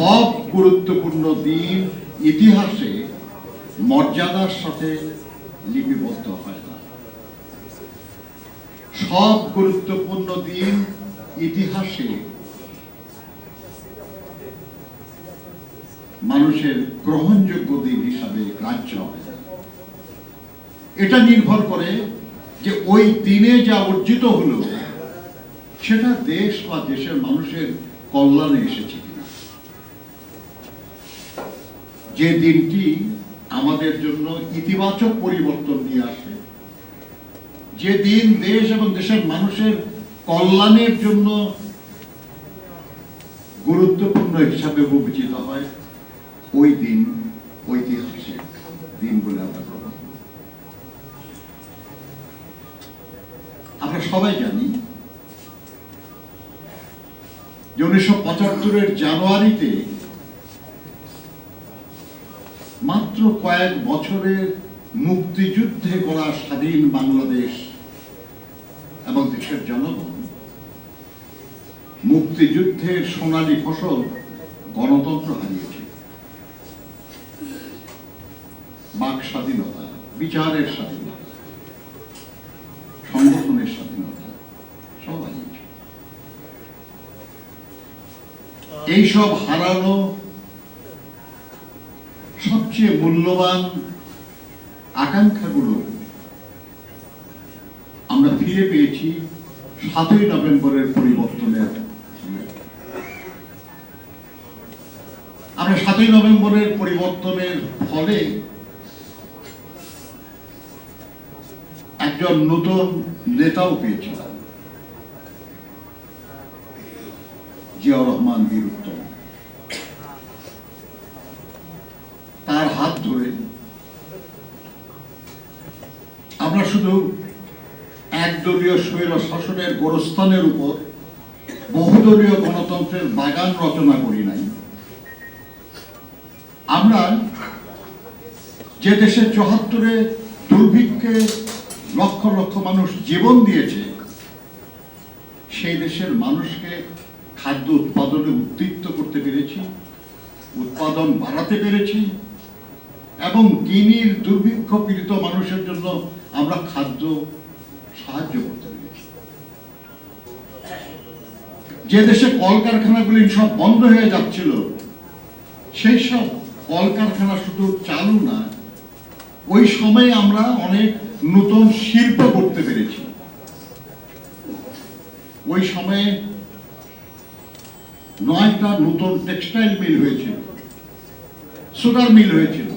সব গুরুত্বপূর্ণ দিন ইতিহাসে মর্যাদার সাথে লিপিবদ্ধ হয় না সব গুরুত্বপূর্ণ দিন ইতিহাসে মানুষের গ্রহণযোগ্য দিন হিসাবে গ্রাহ্য হয় না। এটা নির্ভর করে যে ওই দিনে যা অর্জিত হলো, সেটা দেশ বা দেশের মানুষের কল্যাণে এসেছে যে দিনটি আমাদের জন্য ইতিবাচক পরিবর্তন নিয়ে আসে, যে দিন দেশ এবং দেশের মানুষের কল্যাণের জন্য গুরুত্বপূর্ণ হিসাবে বিবেচিত হয়, ওই দিন ঐতিহাসিক দিন বলে আমরা গ্রহণ। আমরা সবাই জানি যে উনিশশো পঁচাত্তরের জানুয়ারিতে মাত্র কয়েক বছরের মুক্তিযুদ্ধে গড়া স্বাধীন বাংলাদেশ এবং দেশের জনগণ মুক্তিযুদ্ধের সোনালী ফসল গণতন্ত্র হারিয়েছে। বাক স্বাধীনতা, বিচারের স্বাধীনতা, সংগঠনের স্বাধীনতা, সব হারিয়েছে। এইসব হারানো সবচেয়ে মূল্যবান আকাঙ্ক্ষাগুলো আমরা ফিরে পেয়েছি সাতই নভেম্বরের পরিবর্তনের। আমরা সাতই নভেম্বরের পরিবর্তনের ফলে একজন নতুন নেতাও পেয়েছিলাম, জিয়াউর রহমান বীর উত্তম তার হাত ধরে আমরা শুধু একদলীয় স্বৈর শাসনের গোরস্থানের উপর বহুদলীয় গণতন্ত্রের বাগান রচনা করি নাই। আমরা যে দেশে চুয়াত্তরে দুর্ভিক্ষে লক্ষ লক্ষ মানুষ জীবন দিয়েছে, সেই দেশের মানুষকে খাদ্য উৎপাদনে উদ্দীপ্ত করতে পেরেছি, উৎপাদন বাড়াতে পেরেছি এবং গিনির দুর্ভিক্ষ পীড়িত মানুষের জন্য আমরা খাদ্য সাহায্য করতে পেরেছি। যে দেশে কলকারখানাগুলি সব বন্ধ হয়ে যাচ্ছিল, সেই সব কলকারখানা শুধু চালু না, ওই সময়ে আমরা অনেক নতুন শিল্প করতে পেরেছি। ওই সময়ে নয়টা নতুন টেক্সটাইল মিল হয়েছিল সুগার মিল হয়েছিল।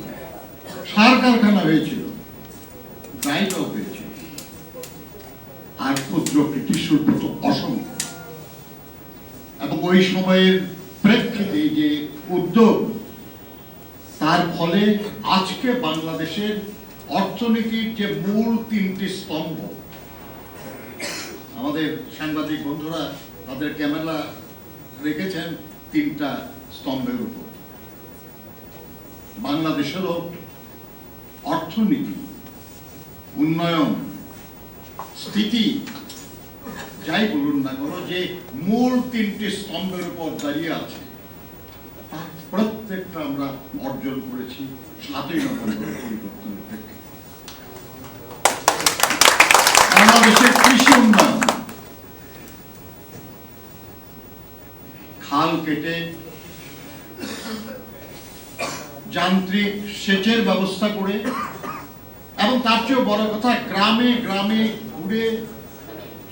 সার কারখানা হয়েছিল ড্রাইভার হয়েছিল। আর ক্ষুদ্র কৃষি শিল্প তো অসংখ্য। এবং ওই সময়ের প্রেক্ষিতে যে উদ্যোগ, তার ফলে আজকে বাংলাদেশের অর্থনীতির যে মূল তিনটি স্তম্ভ, আমাদের সাংবাদিক বন্ধুরা তাদের ক্যামেরা রেখেছেন তিনটা স্তম্ভের উপর। বাংলাদেশেরও অর্থনীতি, উন্নয়ন, স্থিতি, যাই বলুন না কেন, যে মূল তিনটি স্তম্ভের উপর দাঁড়িয়ে আছে তার প্রত্যেকটা আমরা অর্জন করেছি সাতই নভেম্বরের পরিবর্তনের প্রেক্ষিতে বাংলাদেশের কৃষি উন্নয়ন। খাল কেটে যান্ত্রিক সেচের ব্যবস্থা করে। এবং তার চেয়েও বড় কথা, গ্রামে গ্রামে ঘুরে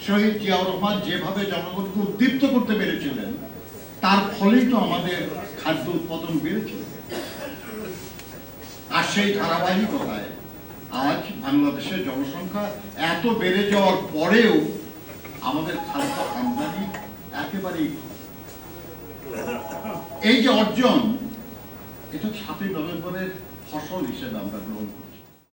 শহীদ জিয়াউর রহমান যেভাবে জনগণকে উদ্দীপ্ত করতে পেরেছিলেন, তার ফলেই তো আমাদের খাদ্য উৎপাদন বেড়েছে। আর সেই ধারাবাহিকতায় আজ বাংলাদেশের জনসংখ্যা এত বেড়ে যাওয়ার পরেও আমাদের খাদ্য আমদানি একেবারেই এই যে অর্জন এটা সাতই নভেম্বরের ফসল হিসেবে আমরা গ্রহণ করি।